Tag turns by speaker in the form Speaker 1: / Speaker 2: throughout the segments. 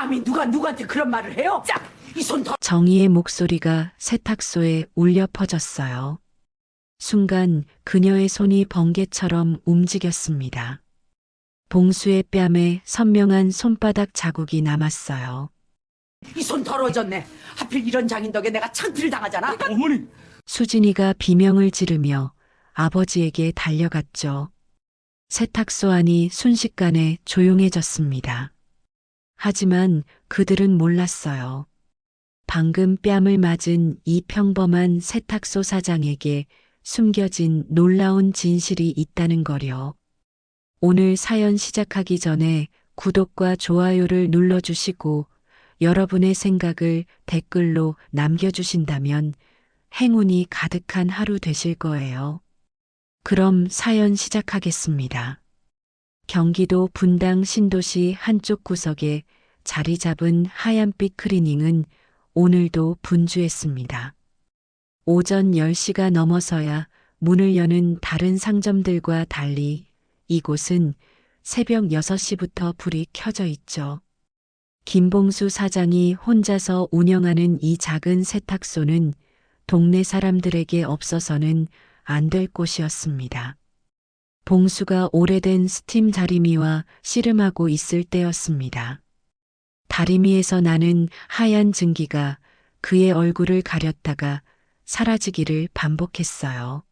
Speaker 1: 감히 누가 누구한테 그런 말을 해요? 짝! 이손 더.
Speaker 2: 정희의 목소리가 세탁소에 울려 퍼졌어요. 순간 그녀의 손이 번개처럼 움직였습니다. 봉수의 뺨에 선명한 손바닥 자국이 남았어요.
Speaker 1: 이손 더러워졌네. 하필 이런 장인 덕에 내가 창피를 당하잖아.
Speaker 3: 어머니,
Speaker 2: 수진이가 비명을 지르며 아버지에게 달려갔죠. 세탁소 안이 순식간에 조용해졌습니다. 하지만 그들은 몰랐어요. 방금 뺨을 맞은 이 평범한 세탁소 사장에게 숨겨진 놀라운 진실이 있다는 거려. 오늘 사연 시작하기 전에 구독과 좋아요를 눌러주시고 여러분의 생각을 댓글로 남겨주신다면 행운이 가득한 하루 되실 거예요. 그럼 사연 시작하겠습니다. 경기도 분당 신도시 한쪽 구석에 자리 잡은 하얀빛 크리닝은 오늘도 분주했습니다. 오전 10시가 넘어서야 문을 여는 다른 상점들과 달리 이곳은 새벽 6시부터 불이 켜져 있죠. 김봉수 사장이 혼자서 운영하는 이 작은 세탁소는 동네 사람들에게 없어서는 안 될 곳이었습니다. 봉수가 오래된 스팀 다리미와 씨름하고 있을 때였습니다. 다리미에서 나는 하얀 증기가 그의 얼굴을 가렸다가 사라지기를 반복했어요.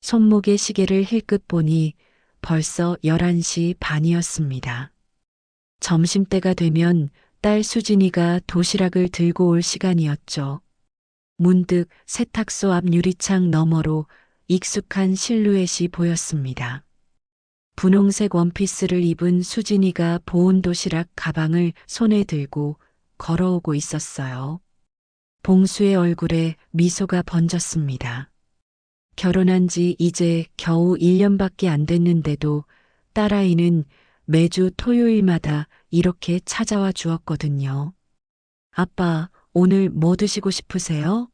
Speaker 2: 손목의 시계를 힐끗 보니 벌써 11시 반이었습니다. 점심때가 되면 딸 수진이가 도시락을 들고 올 시간이었죠. 문득 세탁소 앞 유리창 너머로 익숙한 실루엣이 보였습니다. 분홍색 원피스를 입은 수진이가 보온 도시락 가방을 손에 들고 걸어오고 있었어요. 봉수의 얼굴에 미소가 번졌습니다. 결혼한 지 이제 겨우 1년밖에 안 됐는데도 딸아이는 매주 토요일마다 이렇게 찾아와 주었거든요. 아빠, 오늘 뭐 드시고 싶으세요?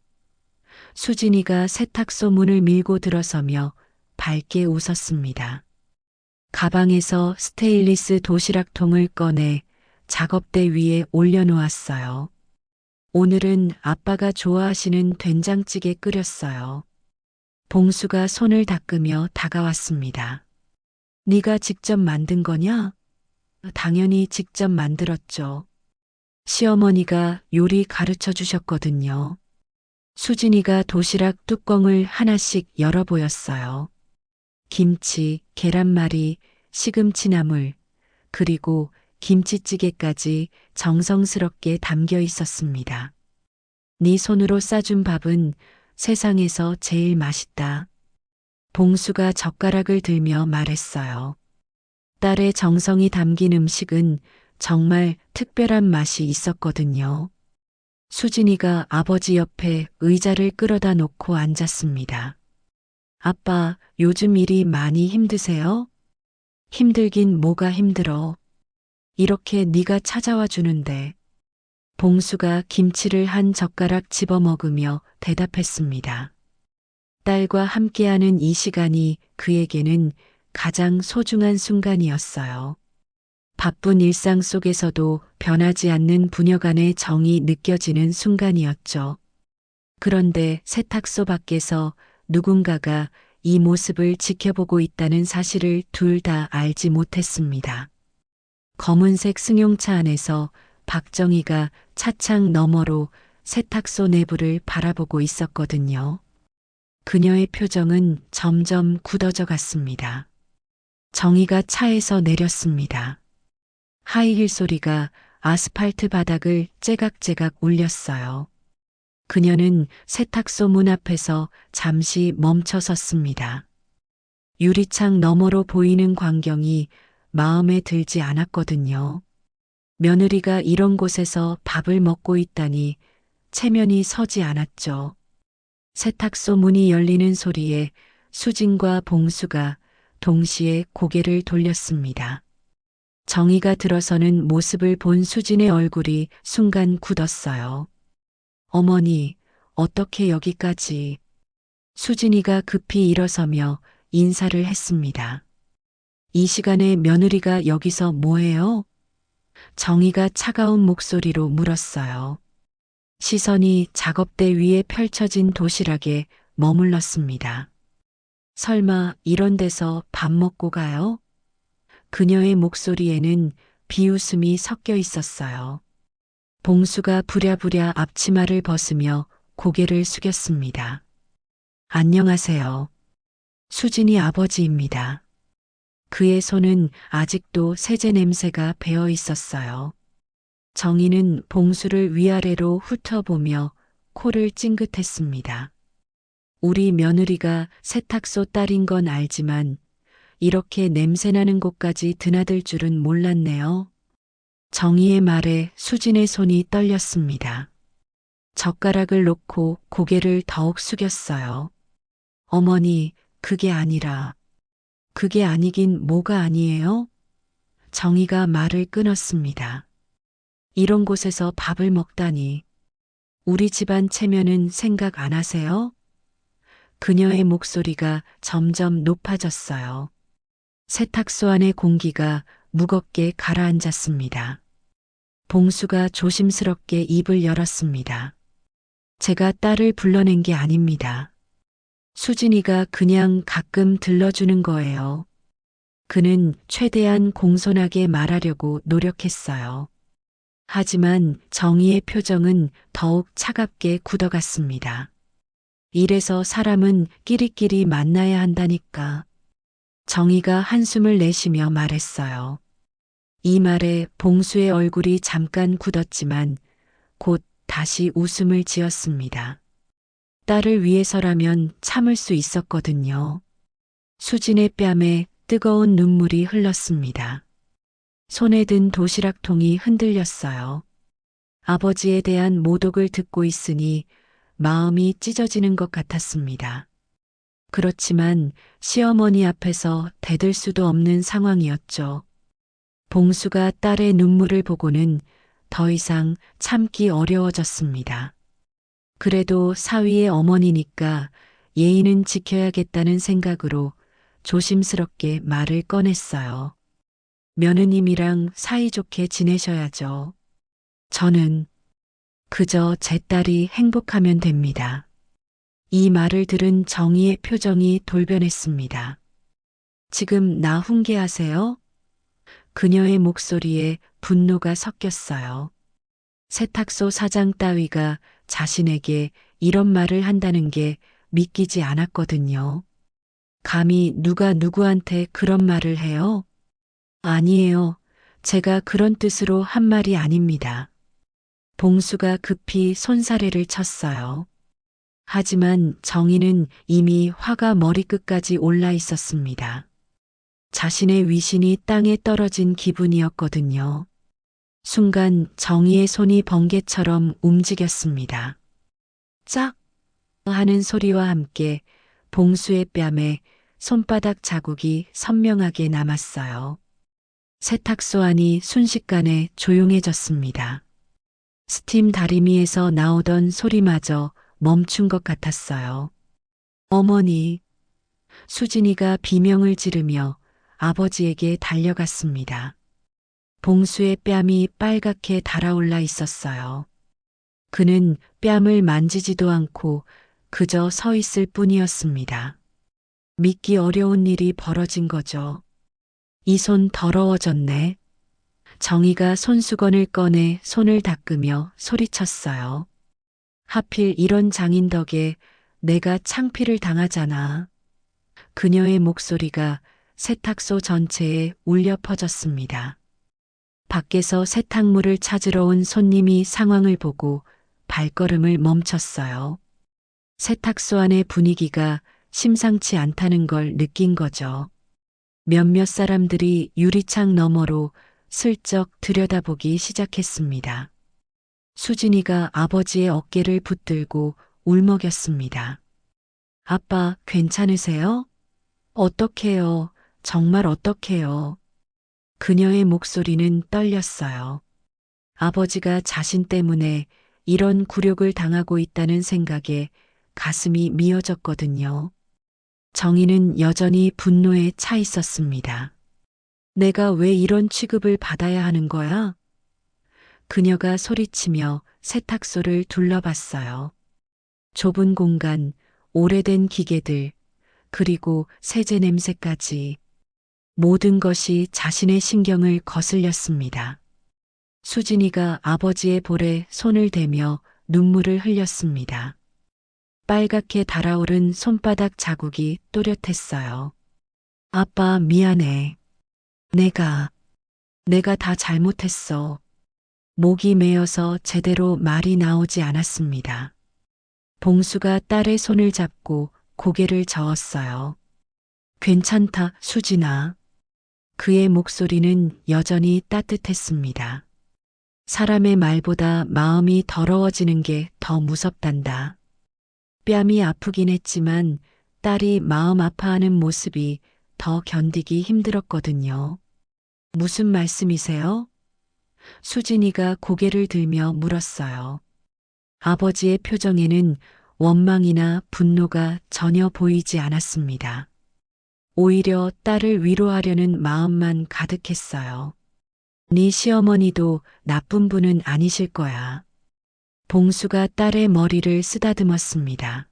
Speaker 2: 수진이가 세탁소 문을 밀고 들어서며 밝게 웃었습니다. 가방에서 스테인리스 도시락통을 꺼내 작업대 위에 올려놓았어요. 오늘은 아빠가 좋아하시는 된장찌개 끓였어요. 봉수가 손을 닦으며 다가왔습니다. 네가 직접 만든 거냐? 당연히 직접 만들었죠. 시어머니가 요리 가르쳐 주셨거든요. 수진이가 도시락 뚜껑을 하나씩 열어 보였어요. 김치, 계란말이, 시금치나물, 그리고 김치찌개까지 정성스럽게 담겨 있었습니다. 네 손으로 싸준 밥은 세상에서 제일 맛있다. 봉수가 젓가락을 들며 말했어요. 딸의 정성이 담긴 음식은 정말 특별한 맛이 있었거든요. 수진이가 아버지 옆에 의자를 끌어다 놓고 앉았습니다. 아빠, 요즘 일이 많이 힘드세요? 힘들긴 뭐가 힘들어. 이렇게 네가 찾아와 주는데. 봉수가 김치를 한 젓가락 집어 먹으며 대답했습니다. 딸과 함께하는 이 시간이 그에게는 가장 소중한 순간이었어요. 바쁜 일상 속에서도 변하지 않는 부녀 간의 정이 느껴지는 순간이었죠. 그런데 세탁소 밖에서 누군가가 이 모습을 지켜보고 있다는 사실을 둘 다 알지 못했습니다. 검은색 승용차 안에서 박정희가 차창 너머로 세탁소 내부를 바라보고 있었거든요. 그녀의 표정은 점점 굳어져 갔습니다. 정희가 차에서 내렸습니다. 하이힐 소리가 아스팔트 바닥을 째각째각 울렸어요. 그녀는 세탁소 문 앞에서 잠시 멈춰 섰습니다. 유리창 너머로 보이는 광경이 마음에 들지 않았거든요. 며느리가 이런 곳에서 밥을 먹고 있다니 체면이 서지 않았죠. 세탁소 문이 열리는 소리에 수진과 봉수가 동시에 고개를 돌렸습니다. 정희가 들어서는 모습을 본 수진의 얼굴이 순간 굳었어요. 어머니, 어떻게 여기까지? 수진이가 급히 일어서며 인사를 했습니다. 이 시간에 며느리가 여기서 뭐해요? 정희가 차가운 목소리로 물었어요. 시선이 작업대 위에 펼쳐진 도시락에 머물렀습니다. 설마 이런 데서 밥 먹고 가요? 그녀의 목소리에는 비웃음이 섞여 있었어요. 봉수가 부랴부랴 앞치마를 벗으며 고개를 숙였습니다. 안녕하세요. 수진이 아버지입니다. 그의 손은 아직도 세제 냄새가 배어 있었어요. 정희는 봉수를 위아래로 훑어보며 코를 찡긋했습니다. 우리 며느리가 세탁소 딸인 건 알지만 이렇게 냄새나는 곳까지 드나들 줄은 몰랐네요. 정희의 말에 수진의 손이 떨렸습니다. 젓가락을 놓고 고개를 더욱 숙였어요. 어머니, 그게 아니라, 그게 아니긴 뭐가 아니에요? 정희가 말을 끊었습니다. 이런 곳에서 밥을 먹다니. 우리 집안 체면은 생각 안 하세요? 그녀의 목소리가 점점 높아졌어요. 세탁소 안의 공기가 무겁게 가라앉았습니다. 봉수가 조심스럽게 입을 열었습니다. 제가 딸을 불러낸 게 아닙니다. 수진이가 그냥 가끔 들러주는 거예요. 그는 최대한 공손하게 말하려고 노력했어요. 하지만 정의의 표정은 더욱 차갑게 굳어갔습니다. 이래서 사람은 끼리끼리 만나야 한다니까. 정의가 한숨을 내쉬며 말했어요. 이 말에 봉수의 얼굴이 잠깐 굳었지만 곧 다시 웃음을 지었습니다. 딸을 위해서라면 참을 수 있었거든요. 수진의 뺨에 뜨거운 눈물이 흘렀습니다. 손에 든 도시락통이 흔들렸어요. 아버지에 대한 모독을 듣고 있으니 마음이 찢어지는 것 같았습니다. 그렇지만 시어머니 앞에서 대들 수도 없는 상황이었죠. 봉수가 딸의 눈물을 보고는 더 이상 참기 어려워졌습니다. 그래도 사위의 어머니니까 예의는 지켜야겠다는 생각으로 조심스럽게 말을 꺼냈어요. 며느님이랑 사이좋게 지내셔야죠. 저는 그저 제 딸이 행복하면 됩니다. 이 말을 들은 정희의 표정이 돌변했습니다. 지금 나 훈계하세요? 그녀의 목소리에 분노가 섞였어요. 세탁소 사장 따위가 자신에게 이런 말을 한다는 게 믿기지 않았거든요. 감히 누가 누구한테 그런 말을 해요? 아니에요. 제가 그런 뜻으로 한 말이 아닙니다. 봉수가 급히 손사래를 쳤어요. 하지만 정희는 이미 화가 머리끝까지 올라 있었습니다. 자신의 위신이 땅에 떨어진 기분이었거든요. 순간 정희의 손이 번개처럼 움직였습니다. 짝! 하는 소리와 함께 봉수의 뺨에 손바닥 자국이 선명하게 남았어요. 세탁소 안이 순식간에 조용해졌습니다. 스팀 다리미에서 나오던 소리마저 멈춘 것 같았어요. 어머니, 수진이가 비명을 지르며 아버지에게 달려갔습니다. 봉수의 뺨이 빨갛게 달아올라 있었어요. 그는 뺨을 만지지도 않고 그저 서 있을 뿐이었습니다. 믿기 어려운 일이 벌어진 거죠. 이 손 더러워졌네. 정희가 손수건을 꺼내 손을 닦으며 소리쳤어요. 하필 이런 장인 덕에 내가 창피를 당하잖아. 그녀의 목소리가 세탁소 전체에 울려 퍼졌습니다. 밖에서 세탁물을 찾으러 온 손님이 상황을 보고 발걸음을 멈췄어요. 세탁소 안의 분위기가 심상치 않다는 걸 느낀 거죠. 몇몇 사람들이 유리창 너머로 슬쩍 들여다보기 시작했습니다. 수진이가 아버지의 어깨를 붙들고 울먹였습니다. 아빠, 괜찮으세요? 어떡해요? 정말 어떡해요? 그녀의 목소리는 떨렸어요. 아버지가 자신 때문에 이런 굴욕을 당하고 있다는 생각에 가슴이 미어졌거든요. 정희는 여전히 분노에 차 있었습니다. 내가 왜 이런 취급을 받아야 하는 거야? 그녀가 소리치며 세탁소를 둘러봤어요. 좁은 공간, 오래된 기계들, 그리고 세제 냄새까지 모든 것이 자신의 신경을 거슬렸습니다. 수진이가 아버지의 볼에 손을 대며 눈물을 흘렸습니다. 빨갛게 달아오른 손바닥 자국이 또렷했어요. 아빠 미안해. 내가, 내가 다 잘못했어. 목이 메어서 제대로 말이 나오지 않았습니다. 봉수가 딸의 손을 잡고 고개를 저었어요. 괜찮다, 수진아. 그의 목소리는 여전히 따뜻했습니다. 사람의 말보다 마음이 더러워지는 게 더 무섭단다. 뺨이 아프긴 했지만 딸이 마음 아파하는 모습이 더 견디기 힘들었거든요. 무슨 말씀이세요? 수진이가 고개를 들며 물었어요. 아버지의 표정에는 원망이나 분노가 전혀 보이지 않았습니다. 오히려 딸을 위로하려는 마음만 가득했어요. 네 시어머니도 나쁜 분은 아니실 거야. 봉수가 딸의 머리를 쓰다듬었습니다.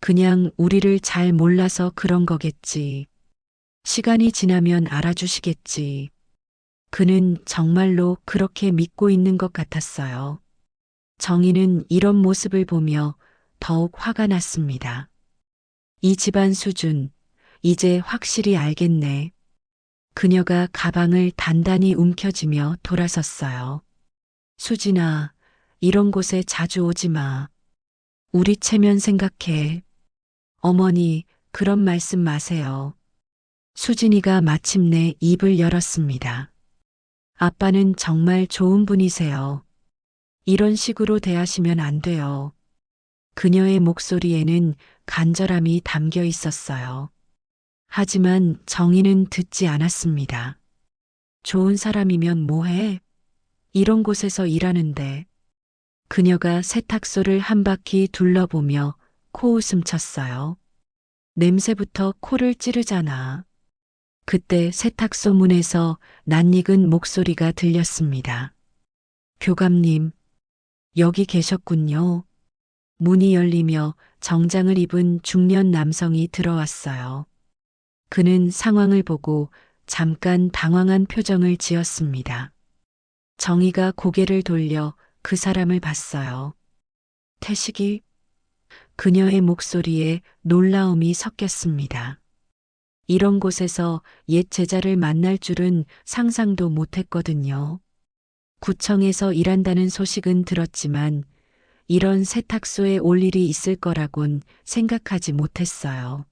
Speaker 2: 그냥 우리를 잘 몰라서 그런 거겠지. 시간이 지나면 알아주시겠지. 그는 정말로 그렇게 믿고 있는 것 같았어요. 정희는 이런 모습을 보며 더욱 화가 났습니다. 이 집안 수준, 이제 확실히 알겠네. 그녀가 가방을 단단히 움켜쥐며 돌아섰어요. 수진아, 이런 곳에 자주 오지 마. 우리 체면 생각해. 어머니, 그런 말씀 마세요. 수진이가 마침내 입을 열었습니다. 아빠는 정말 좋은 분이세요. 이런 식으로 대하시면 안 돼요. 그녀의 목소리에는 간절함이 담겨 있었어요. 하지만 정희는 듣지 않았습니다. 좋은 사람이면 뭐해? 이런 곳에서 일하는데. 그녀가 세탁소를 한 바퀴 둘러보며 코웃음 쳤어요. 냄새부터 코를 찌르잖아. 그때 세탁소 문에서 낯익은 목소리가 들렸습니다. 교감님, 여기 계셨군요. 문이 열리며 정장을 입은 중년 남성이 들어왔어요. 그는 상황을 보고 잠깐 당황한 표정을 지었습니다. 정희가 고개를 돌려 그 사람을 봤어요. 태식이 그녀의 목소리에 놀라움이 섞였습니다. 이런 곳에서 옛 제자를 만날 줄은 상상도 못했거든요. 구청에서 일한다는 소식은 들었지만 이런 세탁소에 올 일이 있을 거라곤 생각하지 못했어요.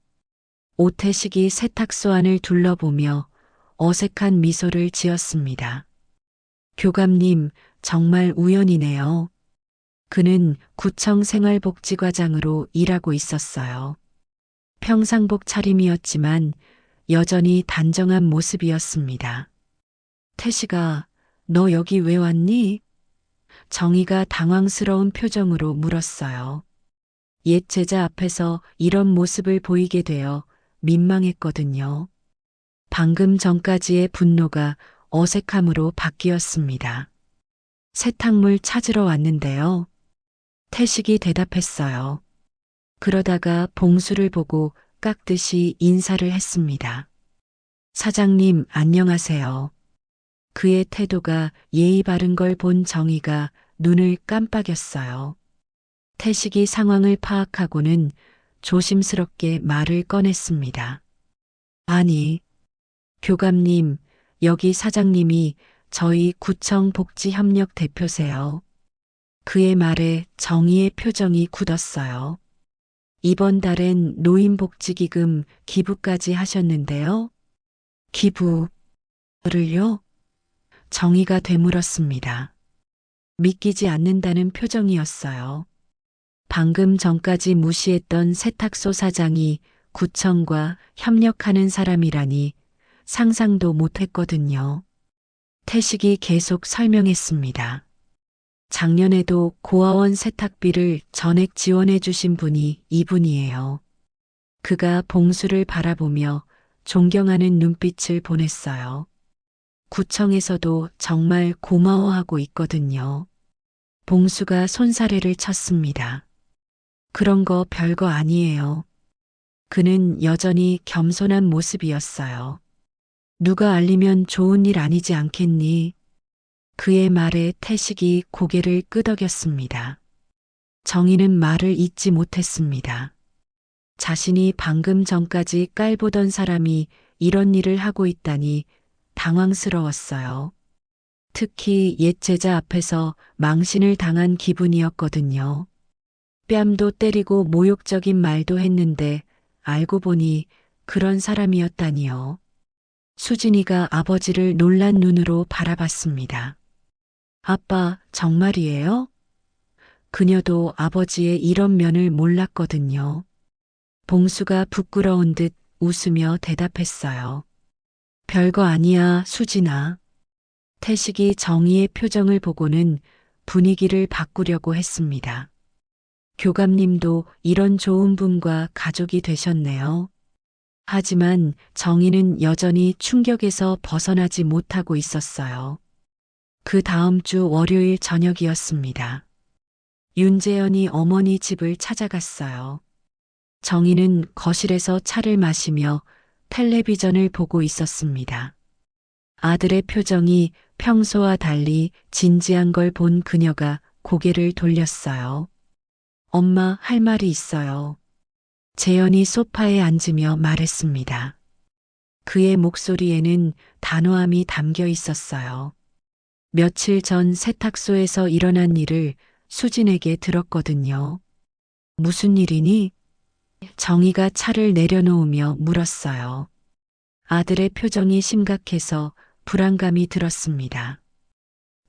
Speaker 2: 오태식이 세탁소 안을 둘러보며 어색한 미소를 지었습니다. 교감님, 정말 우연이네요. 그는 구청 생활복지과장으로 일하고 있었어요. 평상복 차림이었지만 여전히 단정한 모습이었습니다. 태식아, 너 여기 왜 왔니? 정희가 당황스러운 표정으로 물었어요. 옛 제자 앞에서 이런 모습을 보이게 되어 민망했거든요. 방금 전까지의 분노가 어색함으로 바뀌었습니다. 세탁물 찾으러 왔는데요. 태식이 대답했어요. 그러다가 봉수를 보고 깍듯이 인사를 했습니다. 사장님, 안녕하세요. 그의 태도가 예의 바른 걸 본 정희가 눈을 깜빡였어요. 태식이 상황을 파악하고는 조심스럽게 말을 꺼냈습니다. 아니, 교감님, 여기 사장님이 저희 구청 복지협력 대표세요. 그의 말에 정의의 표정이 굳었어요. 이번 달엔 노인복지기금 기부까지 하셨는데요. 기부를요? 정의가 되물었습니다. 믿기지 않는다는 표정이었어요. 방금 전까지 무시했던 세탁소 사장이 구청과 협력하는 사람이라니 상상도 못했거든요. 태식이 계속 설명했습니다. 작년에도 고아원 세탁비를 전액 지원해 주신 분이 이분이에요. 그가 봉수를 바라보며 존경하는 눈빛을 보냈어요. 구청에서도 정말 고마워하고 있거든요. 봉수가 손사래를 쳤습니다. 그런 거 별거 아니에요. 그는 여전히 겸손한 모습이었어요. 누가 알리면 좋은 일 아니지 않겠니? 그의 말에 태식이 고개를 끄덕였습니다. 정희는 말을 잇지 못했습니다. 자신이 방금 전까지 깔보던 사람이 이런 일을 하고 있다니 당황스러웠어요. 특히 옛 제자 앞에서 망신을 당한 기분이었거든요. 뺨도 때리고 모욕적인 말도 했는데 알고 보니 그런 사람이었다니요. 수진이가 아버지를 놀란 눈으로 바라봤습니다. 아빠, 정말이에요? 그녀도 아버지의 이런 면을 몰랐거든요. 봉수가 부끄러운 듯 웃으며 대답했어요. 별거 아니야, 수진아. 태식이 정의의 표정을 보고는 분위기를 바꾸려고 했습니다. 교감님도 이런 좋은 분과 가족이 되셨네요. 하지만 정의는 여전히 충격에서 벗어나지 못하고 있었어요. 그 다음 주 월요일 저녁이었습니다. 윤재현이 어머니 집을 찾아갔어요. 정희는 거실에서 차를 마시며 텔레비전을 보고 있었습니다. 아들의 표정이 평소와 달리 진지한 걸 본 그녀가 고개를 돌렸어요. 엄마 할 말이 있어요. 재현이 소파에 앉으며 말했습니다. 그의 목소리에는 단호함이 담겨 있었어요. 며칠 전 세탁소에서 일어난 일을 수진에게 들었거든요. 무슨 일이니? 정희가 차를 내려놓으며 물었어요. 아들의 표정이 심각해서 불안감이 들었습니다.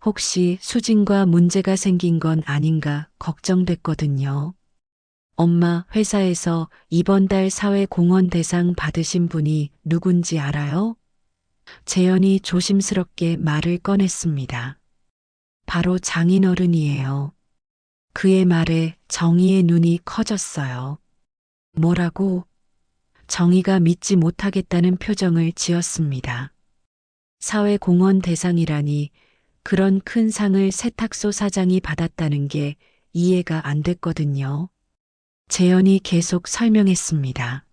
Speaker 2: 혹시 수진과 문제가 생긴 건 아닌가 걱정됐거든요. 엄마 회사에서 이번 달 사회공헌 대상 받으신 분이 누군지 알아요? 재현이 조심스럽게 말을 꺼냈습니다. 바로 장인어른이에요. 그의 말에 정희의 눈이 커졌어요. 뭐라고? 정희가 믿지 못하겠다는 표정을 지었습니다. 사회공헌 대상이라니 그런 큰 상을 세탁소 사장이 받았다는 게 이해가 안 됐거든요. 재현이 계속 설명했습니다.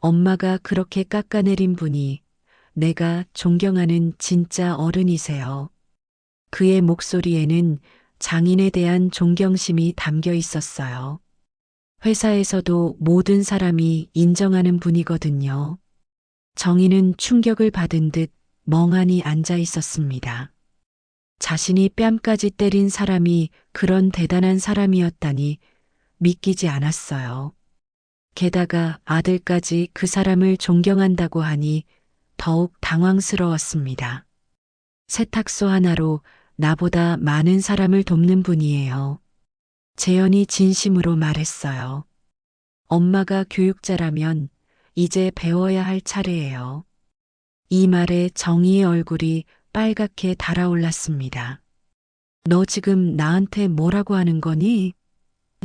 Speaker 2: 엄마가 그렇게 깎아내린 분이 내가 존경하는 진짜 어른이세요. 그의 목소리에는 장인에 대한 존경심이 담겨 있었어요. 회사에서도 모든 사람이 인정하는 분이거든요. 정희는 충격을 받은 듯 멍하니 앉아 있었습니다. 자신이 뺨까지 때린 사람이 그런 대단한 사람이었다니 믿기지 않았어요. 게다가 아들까지 그 사람을 존경한다고 하니 더욱 당황스러웠습니다. 세탁소 하나로 나보다 많은 사람을 돕는 분이에요. 재현이 진심으로 말했어요. 엄마가 교육자라면 이제 배워야 할 차례예요. 이 말에 정희의 얼굴이 빨갛게 달아올랐습니다. 너 지금 나한테 뭐라고 하는 거니?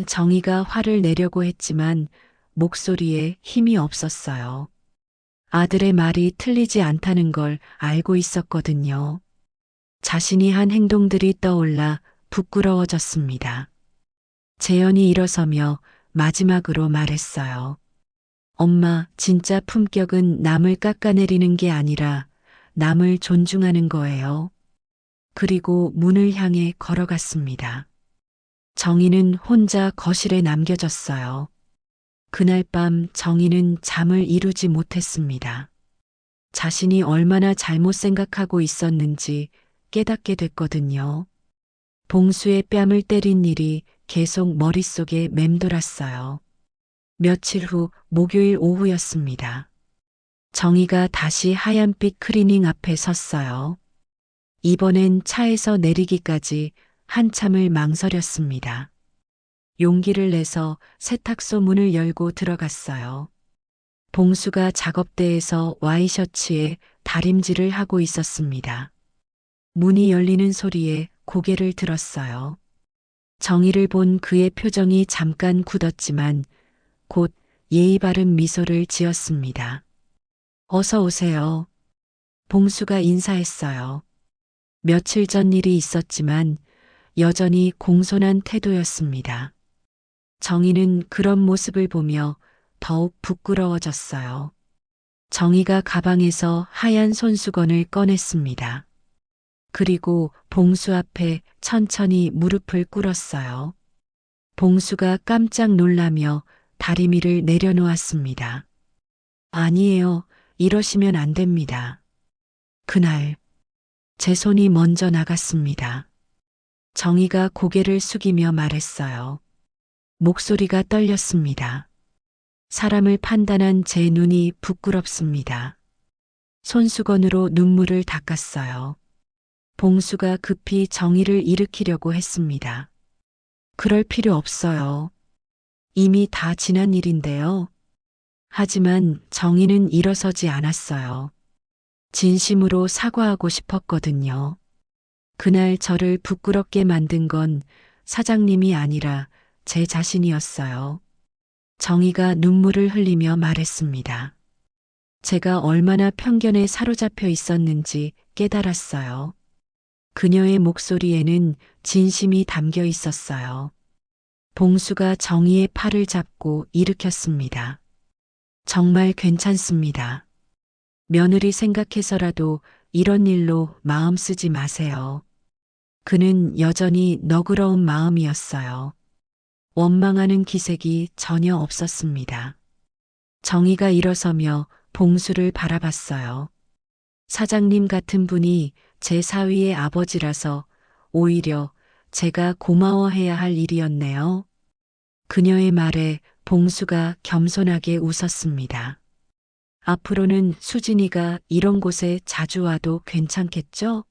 Speaker 2: 정희가 화를 내려고 했지만 목소리에 힘이 없었어요. 아들의 말이 틀리지 않다는 걸 알고 있었거든요. 자신이 한 행동들이 떠올라 부끄러워졌습니다. 재현이 일어서며 마지막으로 말했어요. 엄마, 진짜 품격은 남을 깎아내리는 게 아니라 남을 존중하는 거예요. 그리고 문을 향해 걸어갔습니다. 정희는 혼자 거실에 남겨졌어요. 그날 밤 정희는 잠을 이루지 못했습니다. 자신이 얼마나 잘못 생각하고 있었는지 깨닫게 됐거든요. 봉수의 뺨을 때린 일이 계속 머릿속에 맴돌았어요. 며칠 후 목요일 오후였습니다. 정희가 다시 하얀빛 크리닝 앞에 섰어요. 이번엔 차에서 내리기까지 한참을 망설였습니다. 용기를 내서 세탁소 문을 열고 들어갔어요. 봉수가 작업대에서 와이셔츠에 다림질을 하고 있었습니다. 문이 열리는 소리에 고개를 들었어요. 정의를 본 그의 표정이 잠깐 굳었지만 곧 예의 바른 미소를 지었습니다. 어서 오세요. 봉수가 인사했어요. 며칠 전 일이 있었지만 여전히 공손한 태도였습니다. 정희는 그런 모습을 보며 더욱 부끄러워졌어요. 정희가 가방에서 하얀 손수건을 꺼냈습니다. 그리고 봉수 앞에 천천히 무릎을 꿇었어요. 봉수가 깜짝 놀라며 다리미를 내려놓았습니다. 아니에요. 이러시면 안 됩니다. 그날 제 손이 먼저 나갔습니다. 정희가 고개를 숙이며 말했어요. 목소리가 떨렸습니다. 사람을 판단한 제 눈이 부끄럽습니다. 손수건으로 눈물을 닦았어요. 봉수가 급히 정의를 일으키려고 했습니다. 그럴 필요 없어요. 이미 다 지난 일인데요. 하지만 정의는 일어서지 않았어요. 진심으로 사과하고 싶었거든요. 그날 저를 부끄럽게 만든 건 사장님이 아니라 제 자신이었어요. 정의가 눈물을 흘리며 말했습니다. 제가 얼마나 편견에 사로잡혀 있었는지 깨달았어요. 그녀의 목소리에는 진심이 담겨 있었어요. 봉수가 정의의 팔을 잡고 일으켰습니다. 정말 괜찮습니다. 며느리 생각해서라도 이런 일로 마음 쓰지 마세요. 그는 여전히 너그러운 마음이었어요. 원망하는 기색이 전혀 없었습니다. 정의가 일어서며 봉수를 바라봤어요. 사장님 같은 분이 제 사위의 아버지라서 오히려 제가 고마워해야 할 일이었네요. 그녀의 말에 봉수가 겸손하게 웃었습니다. 앞으로는 수진이가 이런 곳에 자주 와도 괜찮겠죠?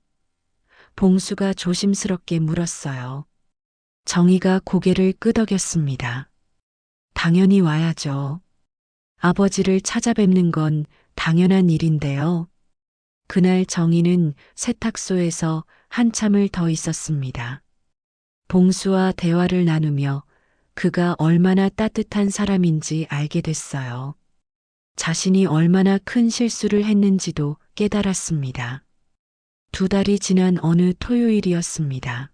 Speaker 2: 봉수가 조심스럽게 물었어요. 정희가 고개를 끄덕였습니다. 당연히 와야죠. 아버지를 찾아뵙는 건 당연한 일인데요. 그날 정희는 세탁소에서 한참을 더 있었습니다. 봉수와 대화를 나누며 그가 얼마나 따뜻한 사람인지 알게 됐어요. 자신이 얼마나 큰 실수를 했는지도 깨달았습니다. 두 달이 지난 어느 토요일이었습니다.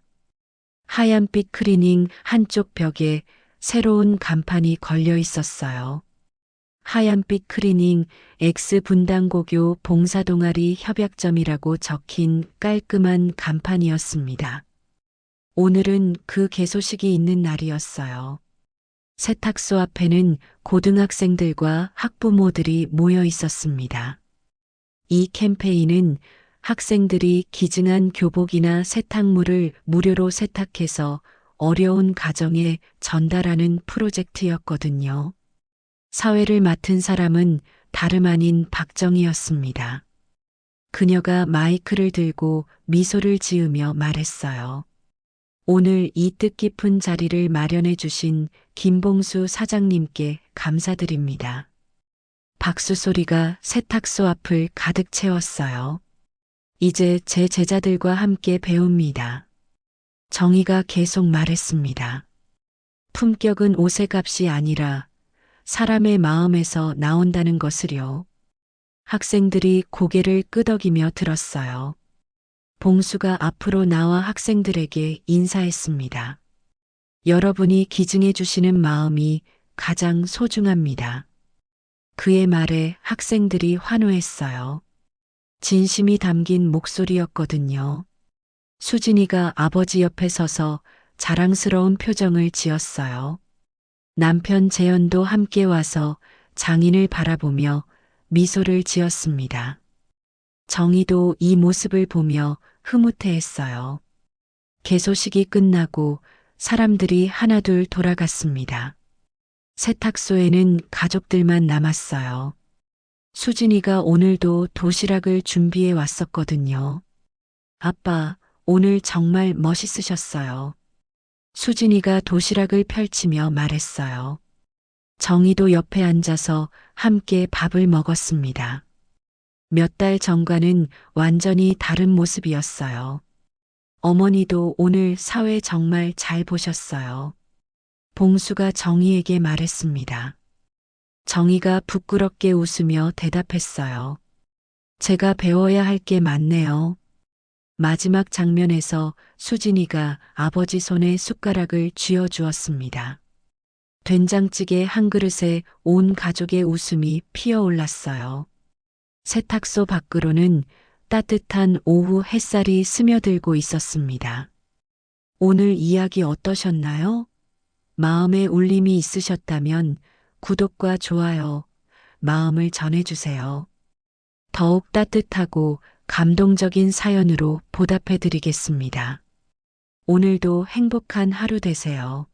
Speaker 2: 하얀빛 크리닝 한쪽 벽에 새로운 간판이 걸려 있었어요. 하얀빛 크리닝 X 분당고교 봉사동아리 협약점이라고 적힌 깔끔한 간판이었습니다. 오늘은 그 개소식이 있는 날이었어요. 세탁소 앞에는 고등학생들과 학부모들이 모여 있었습니다. 이 캠페인은 학생들이 기증한 교복이나 세탁물을 무료로 세탁해서 어려운 가정에 전달하는 프로젝트였거든요. 사회를 맡은 사람은 다름 아닌 박정희였습니다. 그녀가 마이크를 들고 미소를 지으며 말했어요. 오늘 이 뜻깊은 자리를 마련해 주신 김봉수 사장님께 감사드립니다. 박수 소리가 세탁소 앞을 가득 채웠어요. 이제 제 제자들과 함께 배웁니다. 정의가 계속 말했습니다. 품격은 옷의 값이 아니라 사람의 마음에서 나온다는 것을요. 학생들이 고개를 끄덕이며 들었어요. 봉수가 앞으로 나와 학생들에게 인사했습니다. 여러분이 기증해 주시는 마음이 가장 소중합니다. 그의 말에 학생들이 환호했어요. 진심이 담긴 목소리였거든요. 수진이가 아버지 옆에 서서 자랑스러운 표정을 지었어요. 남편 재현도 함께 와서 장인을 바라보며 미소를 지었습니다. 정희도 이 모습을 보며 흐뭇해했어요. 개소식이 끝나고 사람들이 하나둘 돌아갔습니다. 세탁소에는 가족들만 남았어요. 수진이가 오늘도 도시락을 준비해 왔었거든요. 아빠, 오늘 정말 멋있으셨어요. 수진이가 도시락을 펼치며 말했어요. 정희도 옆에 앉아서 함께 밥을 먹었습니다. 몇 달 전과는 완전히 다른 모습이었어요. 어머니도 오늘 사회 정말 잘 보셨어요. 봉수가 정희에게 말했습니다. 정희가 부끄럽게 웃으며 대답했어요. 제가 배워야 할 게 많네요. 마지막 장면에서 수진이가 아버지 손에 숟가락을 쥐어 주었습니다. 된장찌개 한 그릇에 온 가족의 웃음이 피어올랐어요. 세탁소 밖으로는 따뜻한 오후 햇살이 스며들고 있었습니다. 오늘 이야기 어떠셨나요? 마음에 울림이 있으셨다면 구독과 좋아요, 마음을 전해주세요. 더욱 따뜻하고 감동적인 사연으로 보답해 드리겠습니다. 오늘도 행복한 하루 되세요.